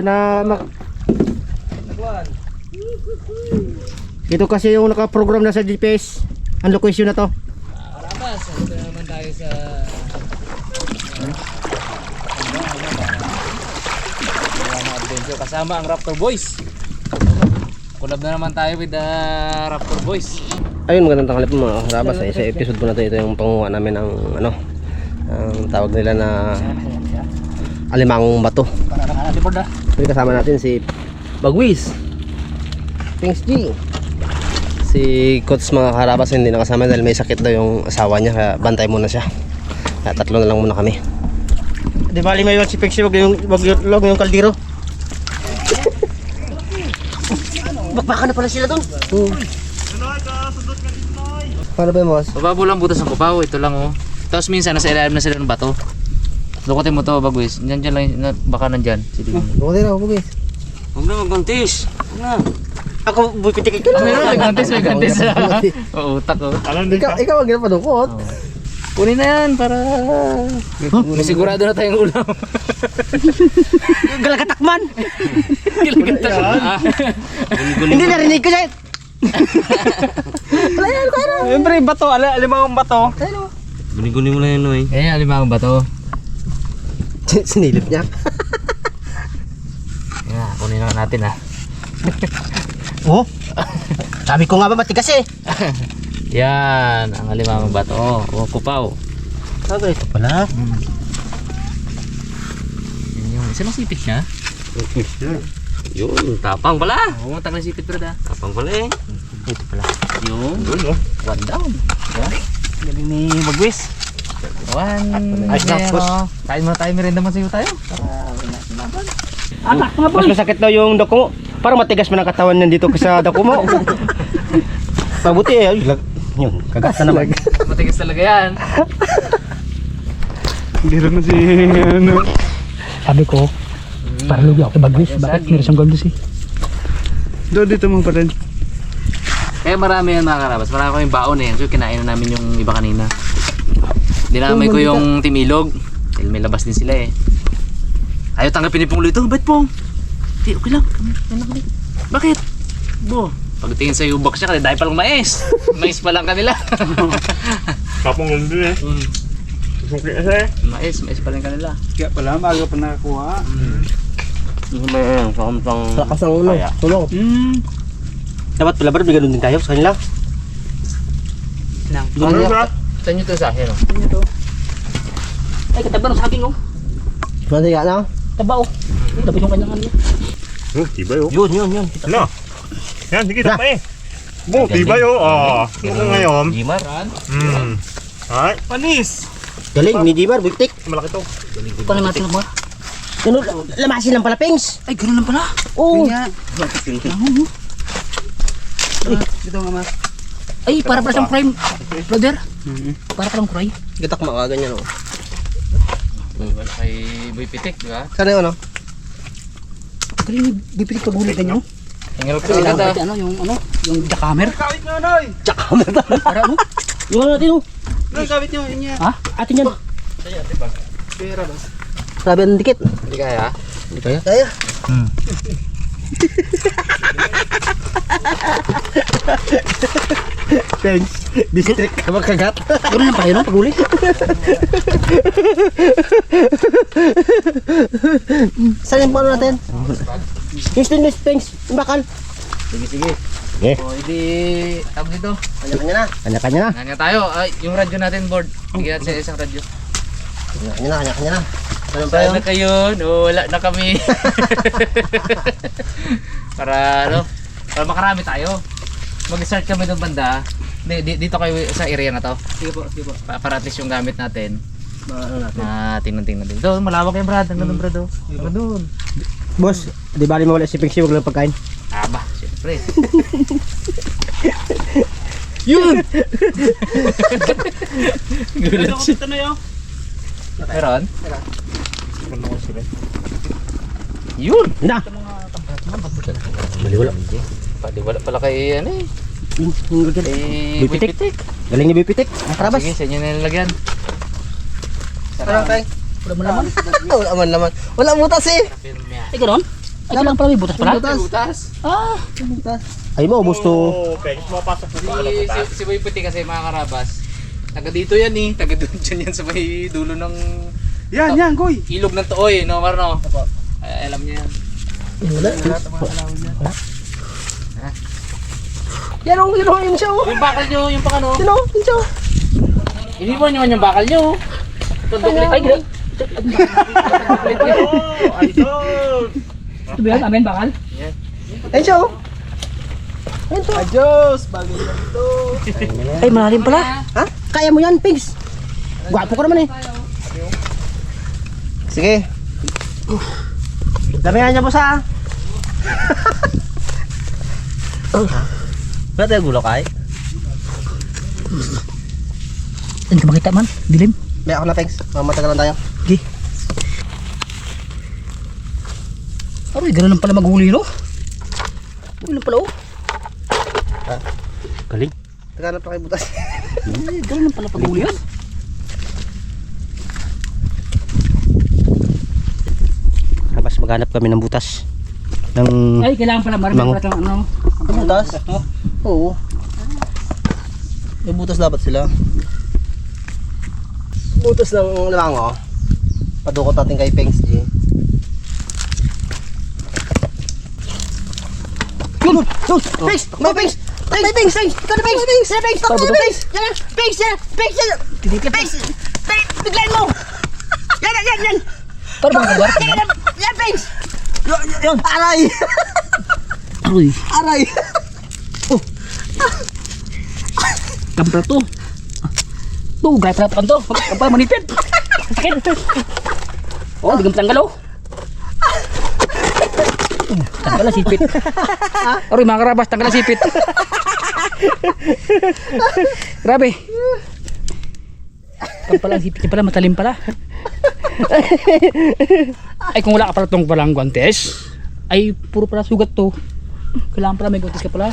Ito na mak Ito kasi yung naka-program na sa GPS. Ang location na to. Karabas, ano naman tayo sa... Kasama ang Raptor Boys. Collab na naman tayo with the Raptor Boys. Ayun, magandang tanghali po mga karabas. Sa isa episode po na to, ito yung panguha namin ng ano, ang tawag nila na alimangong bato. May kasama natin si Bagwis. Thanks G. Si Coach mga karabas hindi nakasama dahil may sakit daw yung asawa niya kaya bantay muna siya. Kaya tatlo na lang muna kami. Di bali may si Pixie wag yung wag yung, wag yung kaldero. Bakbaka na pala sila doon. Hmm. Paano ba yung boss? Bababo lang butas ng kupaw, ito lang oh. Tapos minsan nasa ilalim na sila ng bato. Lukutin mo to, bagwis. Diyan dyan lang, yun, na- baka nandyan. Sige. Ako din ako, Bagwis. Huwag na magkantis. Ako, bupitik ka Ah, meron, gantis. Gantis. Oo, utak oh. Ikaw, ikaw ang ginapadukot. Kunin na yan para... May sigurado na tayong ulam. Galagatakman. Kilaganta. Ah, Hindi narinig ko siya. Wala yan, kaya na. Siyempre, bato. Alimang bato. Guni-guni mo na yan, Noy. Eh, alimang ba to? Sinilip niya. Yeah, kunin na natin ah. Oh. Sabi ko nga ba matigas eh. Yan, ang alimang bato. Oh, oh kupaw. Sabi ito pala. Yan yung, isa lang sipit niya. Yun, tapang pala. Oo, matang na sipit bro da. Tapang pala eh. Ito pala. Yung, Yun, no? one down. Yan. Galing ni Bagwis. One, Ayos na, zero. boss. Kain muna tayo, merienda mo sa'yo tayo. Mas masakit daw yung dako mo. Parang matigas man ang katawan niyan dito sa dako mo. Mabuti eh. Ay, lag- Yun, na naman. Matigas talaga yan. Biro na si ano. Sabi ko, para lugi ako kay Bagwis. Bakit meron siyang gold eh? Do dito mo pa rin. Kaya marami yan mga karabas. Marami kaming baon eh. So kinain na namin yung iba kanina. Dinamay ko yung timilog. Dahil may labas din sila eh. Ayaw tanggapin ni Pong ito. Ba't Pong? Di, okay lang. Ano kami? Bakit? Bo. Pagtingin sa ubak siya, kasi dahil palang mais. mais pa lang kanila. Kapong lang din eh. Suki kasi. mais, mais pa lang kanila. Kaya pala, maaga pa nakakuha. May yan, sakamtang... Lakas ng ulo. Tulong. Hmm. Dapat pala ba ganun din tayo sa kanila? Ano ba? Saan nyo ito sa akin? Ay, kataba ng saging oh. Mati ka na? Taba oh. Tapos yung kanyang ano. Oh, tibay oh. Yun, yun, yun. Ano? Yan, sige pa eh. Oh, tibay oh. Ah, ito ngayon. Jimar. Hmm. Ay, panis. Galing, ni Jimar, buktik. Malaki to. Paano natin mo? Ano, lamasin lang pala, Pings. Ay, gano'n lang pala. Oo. Ay, para pala siyang crime. Brother. Para palang cry. Gatak mga ganyan, oh. Wala kay Boy Pitik, di ba? Sana yun, ano? Galing bipilit pag huli ganyan. oh. Hingal ko dapat ano, yung ano, yung jackhammer. Tsaka mo na. Para ano? Yung ano natin, oh. Ha? Atin yan. Grabe ang dikit. Hindi kaya? Hindi kaya? Kaya. Thanks. District ka magkagat. Gano'n lang pala yun, oh, pag huli. Saan yung paano natin? Yung stainless thanks. Yung bakal. Sige, sige. Eh. O, hindi, tawag dito. Kanya-kanya na. Kanya-kanya na. Kanya tayo. Ay, yung radyo natin, board. Bigyan natin sa isang radyo. Kanya-kanya na. Kanya-kanya na. Ano pa Saan yun? na kayo? No, wala na kami. para, ano, para makarami tayo. Mag-start kami ng banda. Di, di- dito kayo sa area na to. Sige po, sige po. Pa- para at least yung gamit natin. Ano natin? Na tingnan-tingnan din. Doon, malawak yung brad. Hanggang doon, brad. oh. Hanggang doon. Boss, di bali mawala si Pixie, huwag lang pagkain. Aba, syempre. Yun! Gulat siya. Ito na yun. Meron? Yun! Na! Mali wala. Pati wala pala kay ano eh. Yung- yung gagawin. Kay Bipitik. Bipitik. Galing ni Bipitik. Ang karabas. Sige, sa inyo na nilagyan. Sarang tayong. Wala mo naman. Wala man naman. Wala butas eh. Ay, gano'n? Ay, kailangan pala may butas pala. Butas. Butas. Ah, Ay mo, gusto. Oo, pwede mapasok na sa Si, si, si Boy Puti kasi mga karabas. Taga dito yan eh. Taga doon dyan yan sa may dulo ng Yan, yan, goy. ilog ng Tooy. No, Marno? Ay, alam niya yan. Wala. Yan o, yun o, yun siya o. Yung bakal nyo, yung pang ano. Yun o, yun siya o. Hindi mo naman yung bakal nyo. Tundok ay, ay, Oh, idol. ito ba yan? Amen, bakal? Ayun siya o. Ayun to. Adios, bagay lang to. Ay, malalim pala. Ha? Kaya mo yan, Pigs. Gwapo ko naman eh. Sige. Damihan niya po sa. Wala tayo gulo kay? Hindi ka makita man. Dilim. May ako na, Pigs. Mamatagal lang tayo. Sige. Aroy, ganun lang pala maghuli, no? Ganun lang pala, oh. Galing. Tagalap pa kayo butas. Ay, ganun lang pala paghuli yan. Tapos maghanap kami ng butas. Ng Ay, kailangan pala marami pala itong ano. butas? Oo. May butas dapat sila. Butas ng lango. Padukot natin kay Pengs G. Yun! Yun! Pengs! May Pengs! May Pengs! Pengs! Ikaw na Pengs! Pengs! Yan Pengs! Takbo Pengs! Yan na! Pengs! Yan! Pengs! Yan! Pengs! Pengs! Biglayin mo! Yan! Yan! Yan! Yan! Para bang gabar? Yan! Yan! Yan Pengs! Yun! Aray! Aroy, Aray! Kampra to. To, gaya pala to. Kampra manipid. Sakit. Oh, bigam tanggal, oh. Tanggal na sipit. Aroy, mga karabas, tanggal na sipit. Grabe. Kan pala ang sipit pala, matalim pala. ay kung wala ka pala tong palang guantes, ay puro pala sugat to. Kailangan pala may guantes ka pala.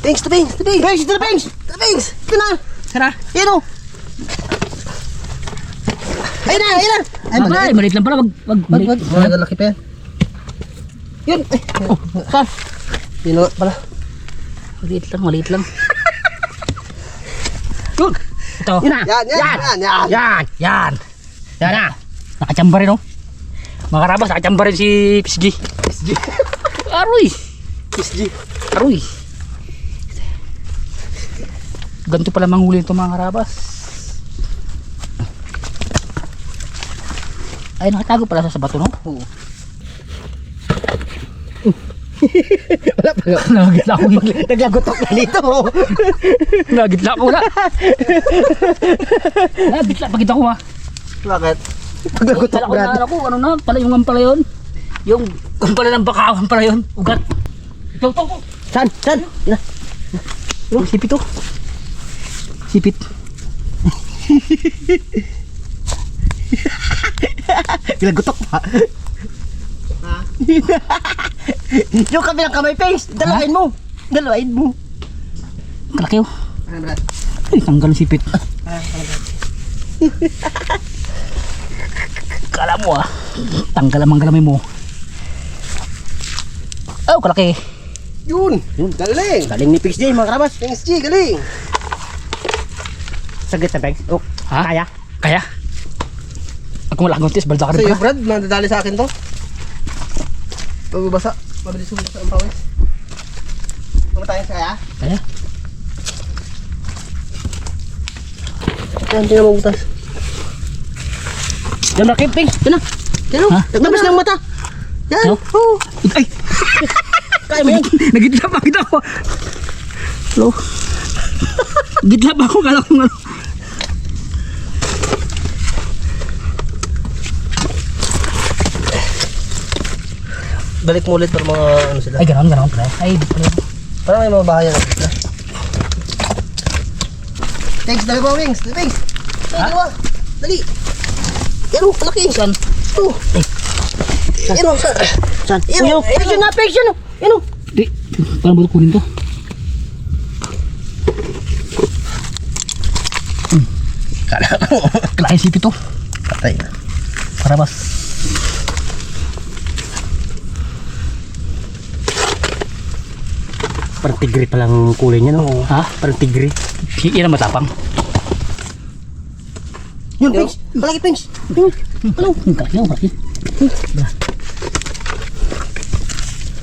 Pengs! To Pengs! To Pengs! Pengs! To Pengs! To Pengs! Ito na! Tara. Yan o! Ayun na! Ayun na! Ay, maliit. maliit lang pala. Wag, wag, Wag, maliit. wag. Malalaki pa yan. Yun! Ay, Oh, saan? yun na pala. Maliit lang, maliit lang. Yun! Ito. Yun na! Yan! Yan! Yan! Yan! Yan! Yan! Yan na! Nakachamba rin, oh. Mga karabas, nakachamba rin si Pisgi. Pisgi. Aroy! Pisgi. Aroy! Ganito pala manghuli ito mga karabas. Ay, nakatago pala sa bato, no? Oo. Wala pa nga. Nagitla ako. Naglagotok na dito. Nagitla ako na. Nagitla, pagkita ko ha. Bakit? Ko Brad. na ako, ano na, pala yung pala yun. Yung, pala ng bakawan pala yun. Ugat. Ito, ito? San? Yan na. Oh, sipit to. Sipit. Naglagotok pa. Ha? yung kabilang kamay, Pengs. Dalawain mo. Dalawain mo. Kalaki oh. Ano? Ay, tanggal ang sipit. Kala mo ah. Tanggal ang manggalamay mo. Oh, kalaki. Yun! Yun, galing! Galing ni Pengs J, mga karabas. Pengs J, galing! Saglit na, Pengs. Oh, Ha? kaya? Kaya? Ako wala guntis, balda ka rin Sa'yo, pala. Brad, madadali sa akin to. Mababasa. Mabilis humasa ang pawis. Mamatayin sa kaya? Kaya? Yan, tingnan mo butas. Yan laki, ping. Yan na. Yan o, Ha? naglabas ng mata. Yan, No? oo. Ay! Kaya mo yan. Nagitla pa kita ko. Hello? Gitla pa ako, kala ko ano. Balik mo ulit para mga ano sila. Ay, gano'n, gano'n pala. Ay, pala. Parang may mga bahaya na sila. Thanks, dali mo wings. Wings. Dali, dalawa. Dali. Yan o, malaki. Saan? Ito. Yan o, saan? Saan? Yan o, picture na, picture na. Yan o. Di, paano ba ito kunin to? Kala ko. Kalaki sipit to. Patay na. Para bas. Parang tigre pa lang kulay niya, no? Ha? Parang tigre. Yan ang matapang. Yun, Pings. Malaki, Pings. Ano? Ang kanya, malaki.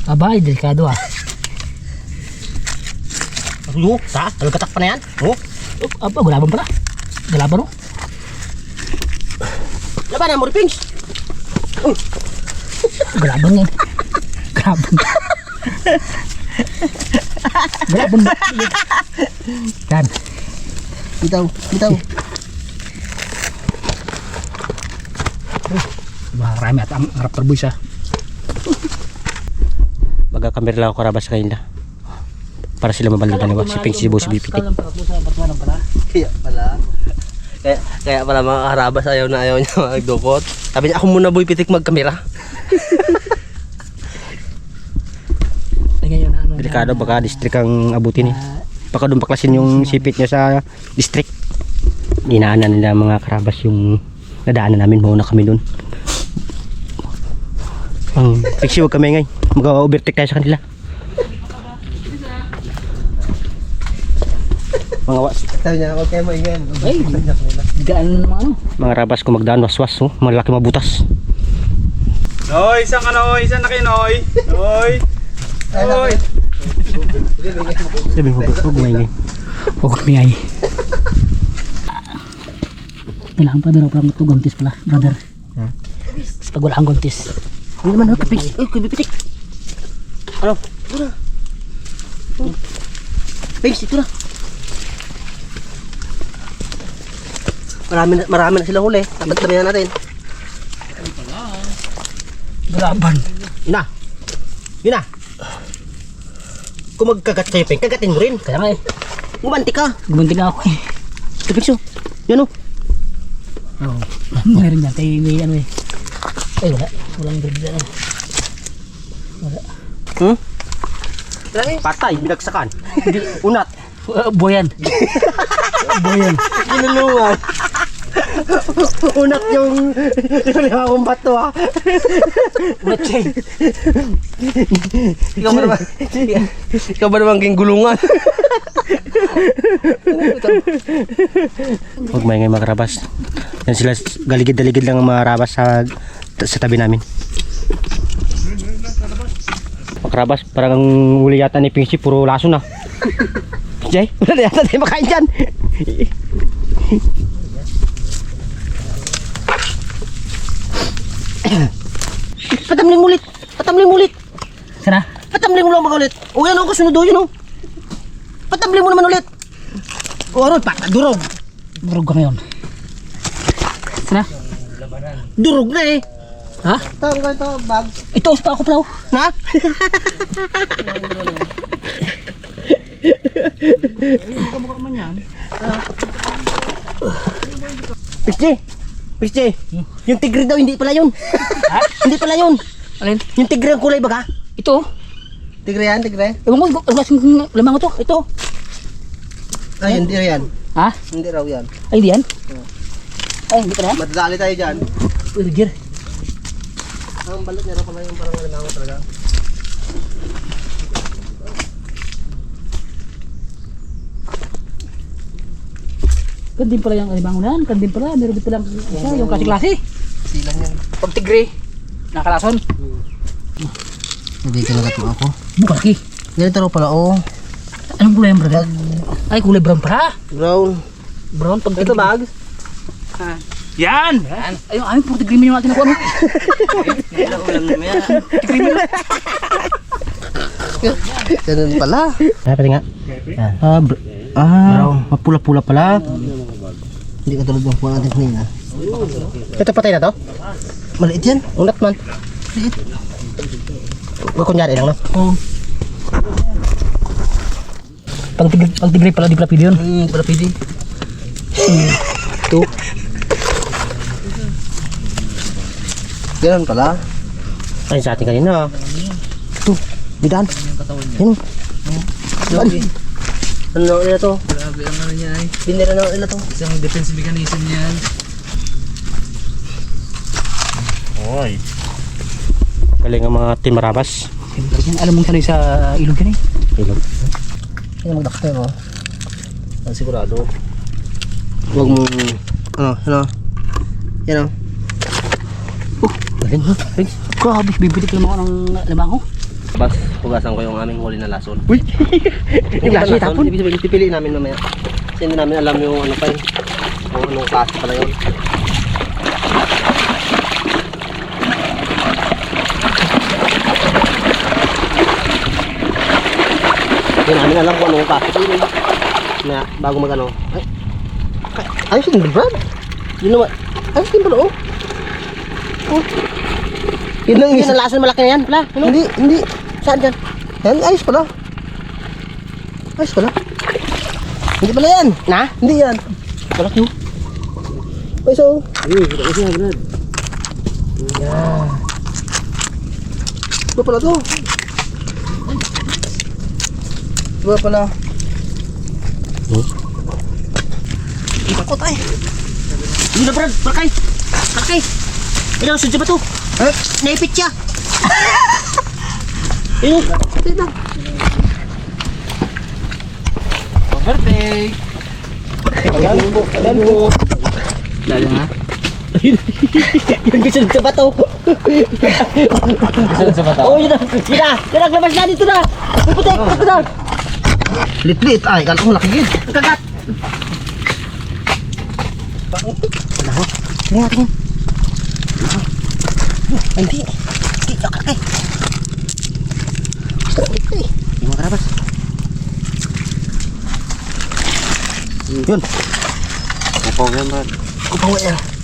Abay, delikado ah. Ano? Ta? Ano katak pa na yan? Oh? Oh, Aba, gulaban pala. Galaban oh. Laban na mo, Pings! Galaban yan. Galaban. Galaban ba? Yan. Bitaw, bitaw. Marami at ang harap tarboy siya. Magkakamera lang ako karabas sa kanila. Para sila mabaldagan diba? Si Pings, si Bo, si Bipitik. Kaya pala. Kaya, kaya pala mga karabas ayaw na ayaw niya magdukot. Sabi niya, ako muna boy pitik magkamera. Ay ngayon, ano na- Delikado, baka district ang abutin eh. Baka doon baklasin yung sipit niya sa district. Inaanan nila mga karabas yung nadaanan namin. Mauna kami doon. Ang fixie, huwag kami ngay. Mag-overtake tayo sa kanila. Mga was, niya, huwag kayo maingay. Ay, gaan na naman ano. mga rabas kung magdaan waswas, oh. malaki mabutas. Noy, isang ano, isang na kayo, Noy. Noy. Noy. Sabi mo, huwag maingay. Huwag kumingay. Kailangan pa daw parang ito guntis pala, brother. Tapos pag wala kang guntis. Hindi naman, oh, kapis. Uy, kubipitik. Ano? Pings, ito na. Marami na, marami na sila huli. Dapat damihan natin. Galaban. Yun na. Yun na. Kung magkagat sa'yo, Peng, kagatin mo rin. Kaya nga eh, Gumanti ka. gumunti nga ako eh. Kapis, oh. Yan, oh. Oo. Meron dyan, kay may ano eh. Ay wala, walang grid dyan. Hmm? Patay, binagsakan. Unat. Uh, boyan. boyan. Ginulungan. Unat yung yung limang bato, ah. Ulat siya eh. Ikaw ba naman? Ikaw ba naman king gulungan? Huwag maingay mga karabas. Yan sila, galigid-daligid lang karabas sa, sa tabi namin. Mga karabas, parang ang huli yata ni Pingsy, puro laso na. Jay, wala na yata tayo makain dyan. Patamling ulit! Patamling ulit! Sana? Patamling mo lang mga ulit! O yan ako, sunod o yun o! Patamling mo naman ulit! O ano, patadurog! Durog ka ngayon. Sana? Durog na eh! Ha? Ito, ito, bag. Ito, pa ako pala. oh. Na? Pisci! Pisci! Yung tigre daw, hindi pala yun! hindi pala yun! Alin? Yung tigre ang kulay baga? Ito. Tigre yan, tigre. Ewan ko, ang klaseng lamang ito. Ito. Ay, hindi raw yan. Ha? Hindi raw yan. Ay, hindi yan? Ay, hindi pala yan? Madali tayo dyan. Uy. Ang balot niya raw pala yung parang limango talaga. Kandin pala yung alimango na yan. Kandin pala. Meron din pala isa, yung klase-klase. Silang yan. Pag tigre. Nakalason. Hindi kinagat mo ako. Bukalaki. Ganito raw pala, oh. Anong kulay yung brother? Ay, kulay brown pala. Brown. Brown pag Ito, bag. Yan! Ay, yung aming puro tigre yung ako. Ano? Tigre mo Ganun pala. Ah, pati nga. Ah, br- ah mapula-pula pala. Hindi ka tulad ng puwan natin kanina. Ito patay na to? Maliit yan. Unat man. Huwag kunyari lang, no? Oo. Pag tigre, pag tigre pala, di pala pwede yun. Hmm, para pwede. Ito. Ganun pala. Ay, sa atin kanina. Ito, bidaan. Yan. Ano na nila to? Grabe ang ano niya ay. Binira na nila to. Isang defense mechanism yan. Oy. Galing ang mga team Marabas. Siyempre yan. Alam mo sanay sa ilog yan eh. Ilog. Yan magdakte mo. Ang sigurado. Huwag mo, ano, ano. Yan o. Galing ha. Ay, Grabe, bibili ko naman ako ng lamango. Bas, hugasan ko yung aming huli na lason. Uy! yung lason, tapon. Ibig sabihin, pipiliin namin mamaya. Kasi hindi namin alam yung ano pa yun. Kung anong klase pala yun. Hindi namin alam kung anong klase yun. Na, bago mag ano. Ay, ay, ayos din, Brad. Yun naman. Ayos din pala, oh. Oh. Yun lang, yun ang lason malaki na yan, pala. Ano? Hindi, hindi. Saan dyan? Yan, ayos pala. Ayos pala. Hindi pala yan. Na? Hindi yan. Malaki oh. Ayos oh. Uy, ayos yan, Brad. Yan. Iba pala to. Iba pala. Iba ko tayo. Yun na Brad, Barkay! Barkay! Ilang sudya ba to? Eh? Naipit siya! Ayun. Tingnan. Birthday! Ayan po. Ayan po. Lalo nga. Yung gisunod sa bato! Saan sa yun na! Yun na! Yun na! Labas na dito na! Na! Lit-lit. Ay, kala ko malaki yun. Kagat! Tingnan natin. Hindi. Hindi, kakak eh! Karabas. Yun. Kupong yan, Brad. Kupang yan.